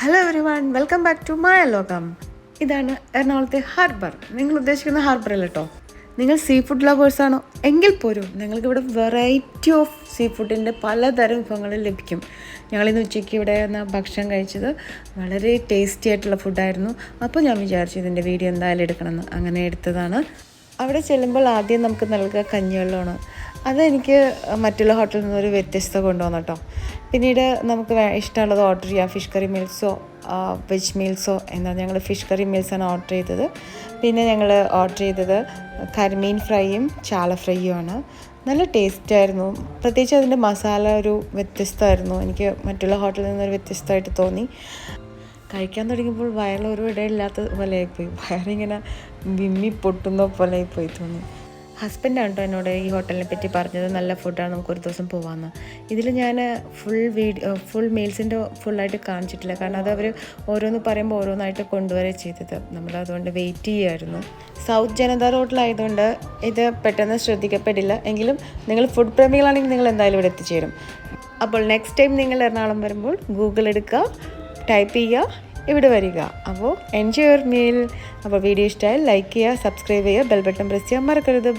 Hello everyone welcome back to മായ ലോകം ഇതാണ് എറണാകുളത്തെ ഹാർബർ നിങ്ങൾ ഉദ്ദേശിക്കുന്ന ഹാർബർ അല്ല കേട്ടോ നിങ്ങൾ സീ ഫുഡ് ലവേഴ്സ് ആണോ? എങ്കിൽ പോലും നിങ്ങൾക്ക് ഇവിടെ വെറൈറ്റി ഓഫ് സീ ഫുഡിന്റെ പലതരം വിഭവങ്ങൾ ലഭിക്കും. ഞങ്ങളിന്ന് ഉച്ചയ്ക്ക് ഇവിടെ നിന്ന് ഭക്ഷണം കഴിച്ചത് വളരെ ടേസ്റ്റി ആയിട്ടുള്ള ഫുഡായിരുന്നു അപ്പോൾ ഞാൻ വിചാരിച്ചു ഇതിന്റെ വീഡിയോ എന്തായാലും എടുക്കണമെന്ന്. അങ്ങനെ എടുത്തതാണ്. അവിടെ ചെല്ലുമ്പോൾ ആദ്യം നമുക്ക് നൽകുക കഞ്ഞിവെള്ളമാണ്. അതെനിക്ക് മറ്റുള്ള ഹോട്ടലിൽ നിന്നൊരു വ്യത്യസ്തത കൊണ്ടുവന്നു കേട്ടോ. പിന്നീട് നമുക്ക് ഇഷ്ടമുള്ളത് ഓർഡർ ചെയ്യാം. ഫിഷ് കറി മീൽസോ വെജ് മീൽസോ എന്നാൽ ഞങ്ങൾ ഫിഷ് കറി മീൽസാണ് ഓർഡർ ചെയ്തത്. പിന്നെ ഞങ്ങൾ ഓർഡർ ചെയ്തത് കരിമീൻ ഫ്രൈയും ചാള ഫ്രൈയും ആണ്. നല്ല ടേസ്റ്റ് ആയിരുന്നു. പ്രത്യേകിച്ച് അതിന്റെ മസാല ഒരു വ്യത്യസ്തമായിരുന്നു. എനിക്ക് മറ്റുള്ള ഹോട്ടലിൽ നിന്നൊരു വ്യത്യസ്തമായിട്ട് തോന്നി. കഴിക്കാൻ തുടങ്ങിയപ്പോൾ വയറിൽ ഒരു ഇടയില്ലാത്ത പോലെ ആയിപ്പോയി വയറിങ്ങനെ വിമ്മി പൊട്ടുന്ന പോലെ ആയിപ്പോയി തോന്നി. ഹസ്ബൻഡാണ് കേട്ടോ എന്നോട് ഈ ഹോട്ടലിനെ പറ്റി പറഞ്ഞത്. നല്ല ഫുഡാണ് നമുക്ക് ഒരു ദിവസം പോകാമെന്ന് ഇതിൽ ഞാൻ ഫുൾ വീഡിയോ ഫുൾ മീൽസിന്റെ ഫുള്ളായിട്ട് കാണിച്ചിട്ടില്ല. കാരണം അത് അവർ ഓരോന്ന് പറയുമ്പോൾ ഓരോന്നായിട്ട് കൊണ്ടുവരെ ചെയ്തത്. നമ്മൾ അതുകൊണ്ട് വെയിറ്റ് ചെയ്യുമായിരുന്നു സൗത്ത് ജനത റോഡിലായതുകൊണ്ട് ഇത് പെട്ടെന്ന് ശ്രദ്ധിക്കപ്പെടില്ല. എങ്കിലും നിങ്ങൾ ഫുഡ് പ്രേമികളാണെങ്കിൽ നിങ്ങൾ എന്തായാലും ഇവിടെ എത്തിച്ചേരും. അപ്പോൾ നെക്സ്റ്റ് ടൈം നിങ്ങൾ എറണാകുളം വരുമ്പോൾ ഗൂഗിൾ എടുക്കുക ടൈപ്പ് ചെയ്യുക ഇവിടെ വരിക. അപ്പോൾ എൻജോയ് യുവർ മീൽ അപ്പോൾ വീഡിയോ ഇഷ്ടമായി ലൈക്ക് ചെയ്യുക സബ്സ്ക്രൈബ് ചെയ്യുക ബെൽ ബട്ടൺ പ്രസ് ചെയ്യാൻ മറക്കരുത്.